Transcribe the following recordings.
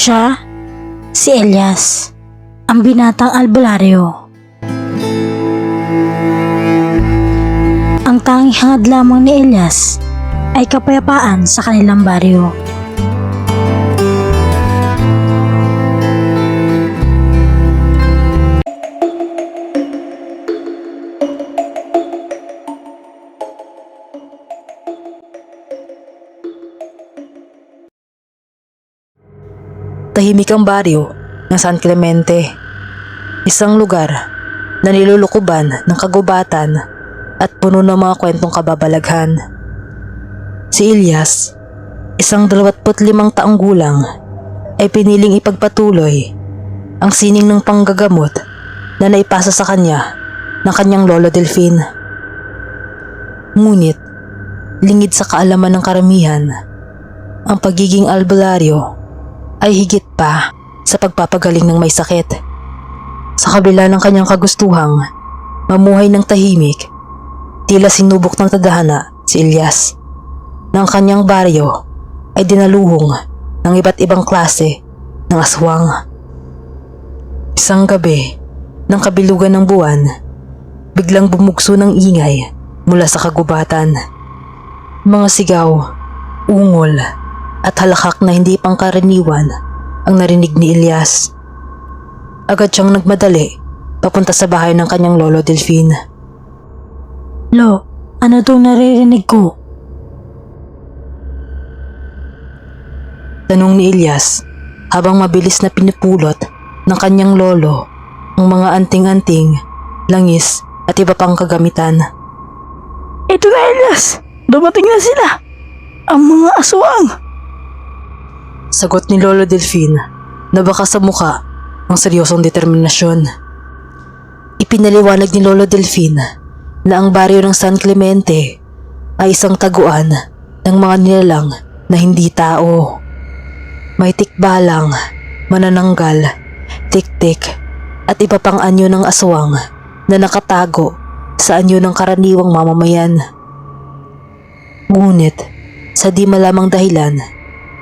Siya, si Elias, ang binatang albularyo. Ang tanging hangad lamang ni Elias ay kapayapaan sa kanilang baryo. Tahimik ang baryo ng San Clemente. Isang lugar na nilulukuban ng kagubatan at puno ng mga kwentong kababalaghan. Si Ilyas, isang 25 taong gulang, ay piniling ipagpatuloy ang sining ng panggagamot na naipasa sa kanya ng kanyang lolo Delfin. Ngunit, lingid sa kaalaman ng karamihan, ang pagiging albularyo ay higit pa sa pagpapagaling ng may sakit. Sa kabila ng kanyang kagustuhang mamuhay ng tahimik, tila sinubok ng tadhana si Ilyas. Ng kanyang baryo ay dinaluhong ng iba't ibang klase ng aswang. Isang gabi, ng kabilugan ng buwan, biglang bumugso ng ingay mula sa kagubatan. Mga sigaw, ungol, at halakak na hindi pangkaraniwan ang narinig ni Elias. Agad siyang nagmadali papunta sa bahay ng kanyang lolo Delfin. Lo, ano tong naririnig ko? Tanong ni Elias habang mabilis na pinupulot ng kanyang lolo ang mga anting-anting, langis at iba pang kagamitan. Ito na Elias! Dumating na sila! Ang mga aswang! Sagot ni Lolo Delfin na baka sa muka ang seryosong determinasyon. Ipinaliwanag ni Lolo Delfin na ang baryo ng San Clemente ay isang taguan ng mga nilalang na hindi tao. May tikbalang, manananggal, tik-tik at iba pang anyo ng aswang na nakatago sa anyo ng karaniwang mamamayan. Ngunit, sa di malamang dahilan,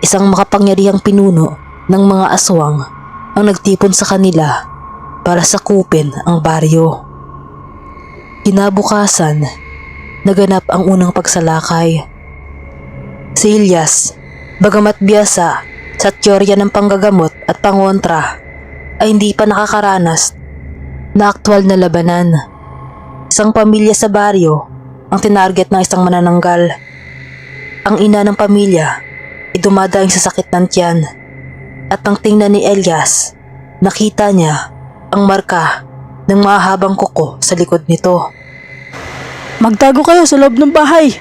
isang makapangyarihang pinuno ng mga aswang ang nagtipon sa kanila para sakupin ang baryo. Kinabukasan, naganap ang unang pagsalakay. Si Ilyas, bagamat biyasa sa teorya ng panggagamot at pangontra, ay hindi pa nakakaranas na aktwal na labanan. Isang pamilya sa baryo ang tinarget ng isang manananggal. Ang ina ng pamilya ay dumadaing sa sakit ng tiyan at nang tingnan ni Elias, nakita niya ang marka ng mahabang kuko sa likod nito. Magtago kayo sa loob ng bahay!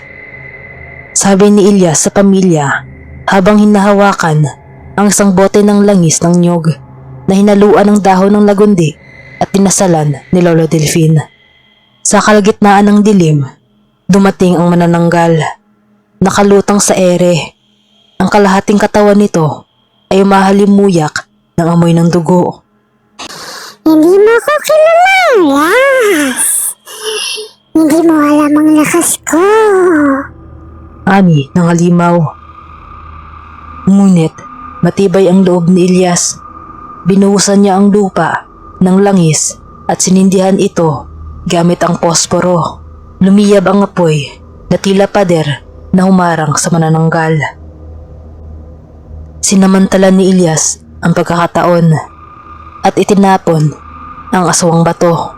Sabi ni Elias sa pamilya habang hinahawakan ang isang bote ng langis ng nyog na hinaluan ng dahon ng lagundi at tinasalan ni Lolo Delfin. Sa kalagitnaan ng dilim, dumating ang manananggal. Nakalutang sa ere. Ang kalahating katawan nito ay umahalimuyak ng amoy ng dugo. Hindi mo ko kilala, Elias. Hindi mo alam ang lakas ko. Ani ng halimaw. Ngunit matibay ang loob ni Ilyas. Binuhusan niya ang lupa ng langis at sinindihan ito gamit ang posporo. Lumiyab ang apoy na tila pader na humarang sa manananggal. Sinamantala ni Ilyas ang pagkakataon at itinapon ang aswang bato.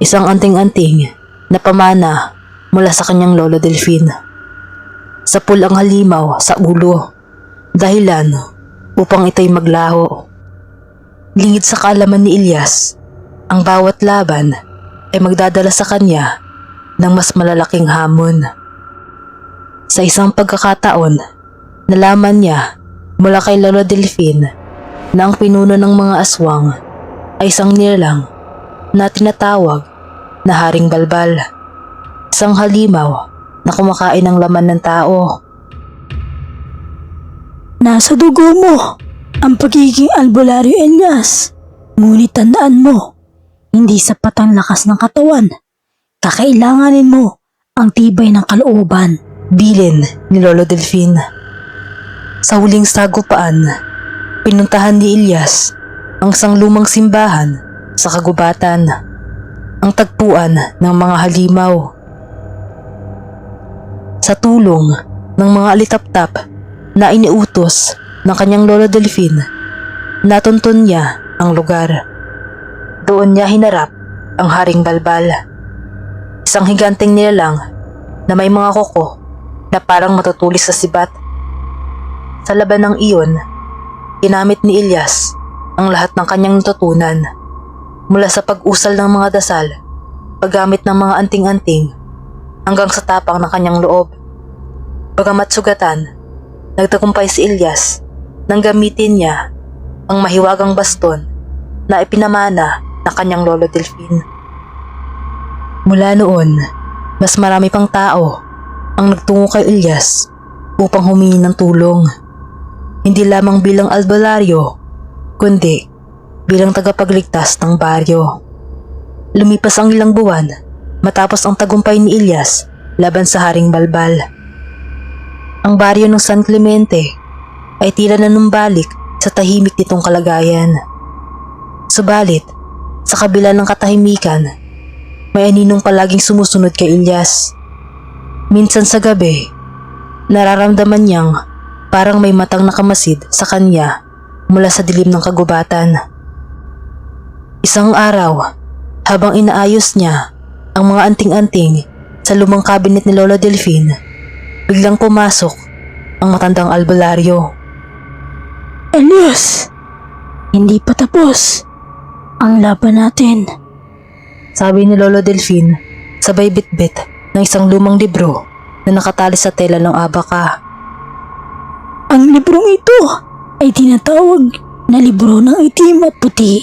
Isang anting-anting na pamana mula sa kanyang lolo Delfin. Sa pulang halimaw sa ulo, dahilan upang ito'y maglaho. Lingid sa kaalaman ni Ilyas, ang bawat laban ay magdadala sa kanya ng mas malalaking hamon. Sa isang pagkakataon, nalaman niya mula kay Lolo Delfin na ang pinuno ng mga aswang ay isang nilalang na tinatawag na Haring Balbal. Isang halimaw na kumakain ng laman ng tao. Nasa dugo mo ang pagiging albularyo Elias. Ngunit tandaan mo, hindi sapat ang lakas ng katawan. Kakailanganin mo ang tibay ng kalooban. Bilin ni Lolo Delfin. Sa huling sagupaan, Pinuntahan ni Ilyas ang isang lumang simbahan sa kagubatan. Ang tagpuan ng mga halimaw. Sa tulong ng mga alitaptap na iniutos ng kanyang lolo Delfin, natuntun niya ang lugar. Doon niya hinarap ang haring balbal. Isang higanteng nilalang na may mga koko na parang matutulis sa sibat. Sa laban ng iyon, ginamit ni Ilyas ang lahat ng kanyang natutunan mula sa pag-usal ng mga dasal, paggamit ng mga anting-anting, hanggang sa tapang ng kanyang loob. Bagamat sugatan, nagtagumpay si Ilyas nang gamitin niya ang mahiwagang baston na ipinamana ng kanyang lolo Delfin. Mula noon, mas marami pang tao ang nagtungo kay Ilyas upang humingi ng tulong. Hindi lamang bilang albularyo, kundi bilang tagapagligtas ng baryo. Lumipas ang ilang buwan matapos ang tagumpay ni Ilyas laban sa Haring Balbal. Ang baryo ng San Clemente ay tila na numbalik sa tahimik nitong kalagayan. Subalit, sa kabila ng katahimikan, may aninong palaging sumusunod kay Ilyas. Minsan sa gabi, nararamdaman niyang parang may matang nakamasid sa kanya mula sa dilim ng kagubatan. Isang araw, habang inaayos niya ang mga anting-anting sa lumang cabinet ni Lola Delfin, biglang pumasok ang matandang albularyo. Elias, hindi pa tapos ang laban natin. Sabi ni Lolo Delfin, sabay bitbit ng isang lumang libro na nakatali sa tela ng abaka. Ang librong ito ay tinatawag na libro ng itim at puti.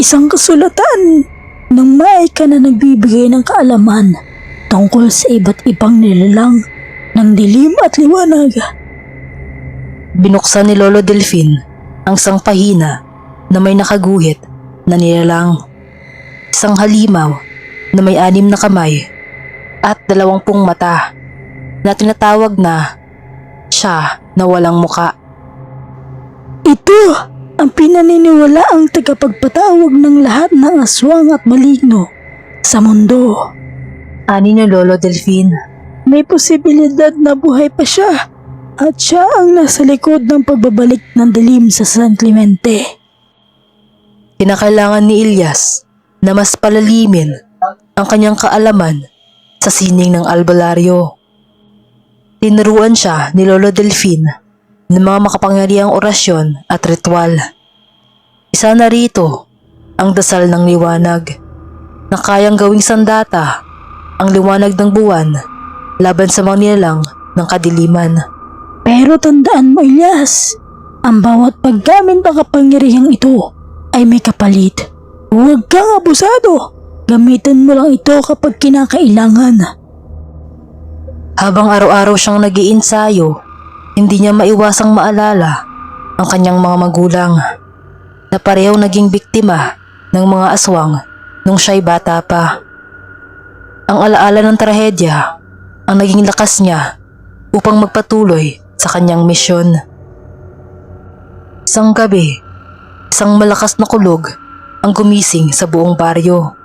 Isang kasulatan ng maika na nagbibigay ng kaalaman tungkol sa iba't ibang nilalang ng dilim at liwanag. Binuksan ni Lolo Delfin ang isang pahina na may nakaguhit na nilalang. Isang halimaw na may anim na kamay at dalawampung mata na tinatawag na siya na walang muka. Ito ang pinaniniwala ang tagapagpatawag ng lahat ng aswang at maligno sa mundo. Ani ni Lolo Delfin. May posibilidad na buhay pa siya at siya ang nasa likod ng pagbabalik ng dilim sa San Clemente. Kinakailangan ni Ilyas na mas palalimin ang kanyang kaalaman sa sining ng albularyo. Tinuruan siya ni Lolo Delfin ng mga makapangyarihang orasyon at ritual. Isa na rito ang dasal ng liwanag na kayang gawing sandata ang liwanag ng buwan laban sa mga nilalang ng kadiliman. Pero tandaan mo, Ilyas, ang bawat paggamit ng kapangyarihang ito ay may kapalit. Huwag kang abusado. Gamitin mo lang ito kapag kinakailangan. Habang araw-araw siyang nag-iinsayo, hindi niya maiwasang maalala ang kanyang mga magulang na pareho naging biktima ng mga aswang nung siya'y bata pa. Ang alaala ng trahedya ang naging lakas niya upang magpatuloy sa kanyang misyon. Isang gabi, isang malakas na kulog ang gumising sa buong baryo.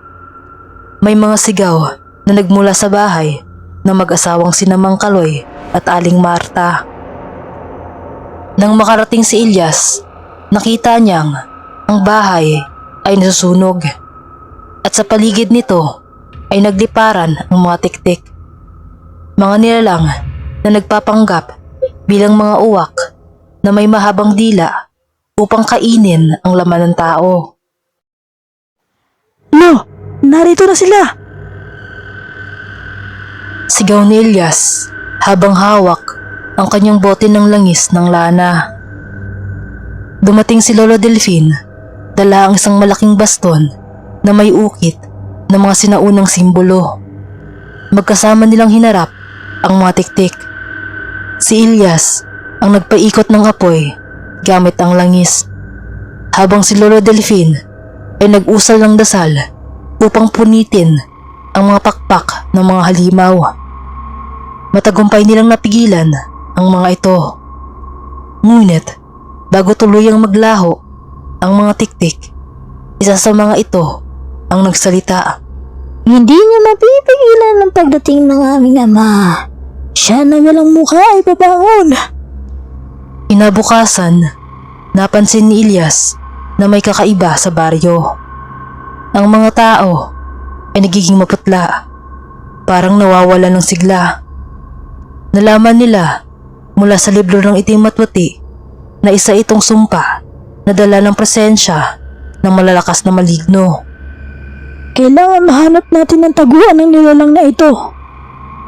May mga sigaw na nagmula sa bahay ng mag-asawang sinamang Kaloy at Aling Marta. Nang makarating si Ilyas, nakita niyang ang bahay ay nasusunog at sa paligid nito ay nagliparan ang mga tiktik. Mga nilalang na nagpapanggap bilang mga uwak na may mahabang dila upang kainin ang laman ng tao. Lo, narito na sila. Sigaw ni Elias habang hawak ang kanyang bote ng langis ng lana. Dumating si Lolo Delfin, dala ang isang malaking baston na may ukit ng mga sinaunang simbolo. Magkasama nilang hinarap ang mga tiktik. Si Elias ang nagpaikot ng apoy gamit ang langis. Habang si Lolo Delfin ay nag-usal ng dasal upang punitin ang mga pakpak ng mga halimaw. Matagumpay nilang napigilan ang mga ito. Ngunit, Bago tuluyang maglaho ang mga tiktik, isa sa mga ito ang nagsalita. Hindi niyo mapipigilan ang pagdating ng aming ama. Siya na walang mukha ay babangon. Kinabukasan, napansin ni Ilyas na may kakaiba sa baryo. Ang mga tao ay nagiging maputla, parang nawawala ng sigla. Nalaman nila mula sa libro ng itim at puti na isa itong sumpa na dala ng presensya ng malalakas na maligno. Kailangan mahanap natin ang taguan ng nilalang na ito.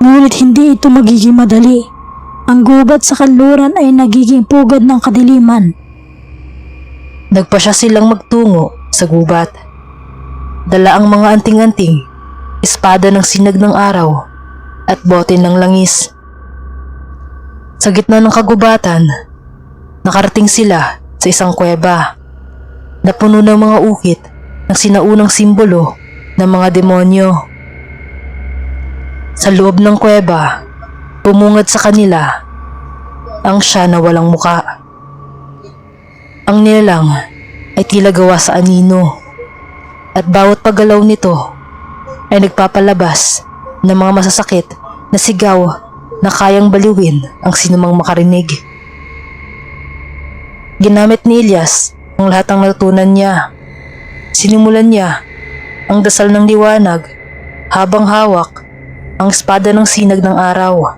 Ngunit hindi ito magiging madali. Ang gubat sa kanluran ay nagiging pugad ng kadiliman. Nagpa siya silang magtungo sa gubat. Dala ang mga anting-anting, espada ng sinag ng araw, at bote ng langis. Sa gitna ng kagubatan, nakarating sila sa isang kuweba na puno ng mga ukit ng sinaunang simbolo ng mga demonyo. Sa loob ng kuweba, bumungad sa kanila ang siya na walang muka. Ang nilalang ay tila gawa sa anino at bawat paggalaw nito ay nagpapalabas ng mga masasakit na sigaw na kayang baliwin ang sinumang makarinig. Ginamit ni Elias ang lahat ng natutunan niya. Sinimulan niya ang dasal ng liwanag habang hawak ang espada ng sinag ng araw.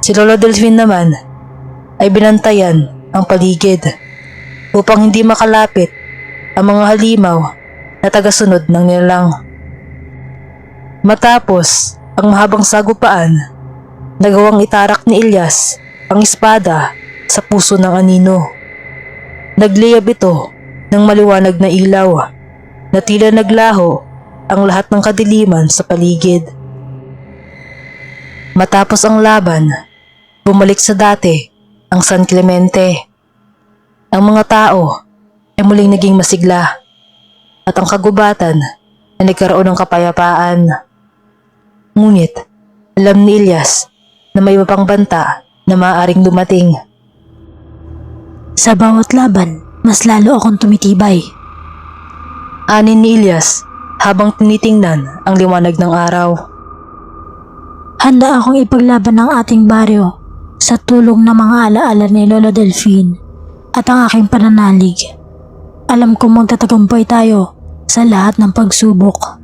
Si Lola Delphine naman ay binantayan ang paligid upang hindi makalapit ang mga halimaw na tagasunod ng nilalang. Matapos ang mahabang sagupaan, nagawang itarak ni Ilyas ang espada sa puso ng anino. Nagliyab ito ng maliwanag na ilaw na tila naglaho ang lahat ng kadiliman sa paligid. Matapos ang laban, bumalik sa dati ang San Clemente. Ang mga tao ay muling naging masigla at ang kagubatan ay nagkaroon ng kapayapaan. Ngunit alam ni Ilyas na may iba pang banta na maaaring dumating. Sa bawat laban, mas lalo akong tumitibay. Anin ni Ilyas habang tinitingnan ang liwanag ng araw. Handa akong ipaglaban ng ating baryo sa tulong ng mga alaala ni Lolo Delphine at ang aking pananalig. Alam kong magtatagumpay tayo sa lahat ng pagsubok.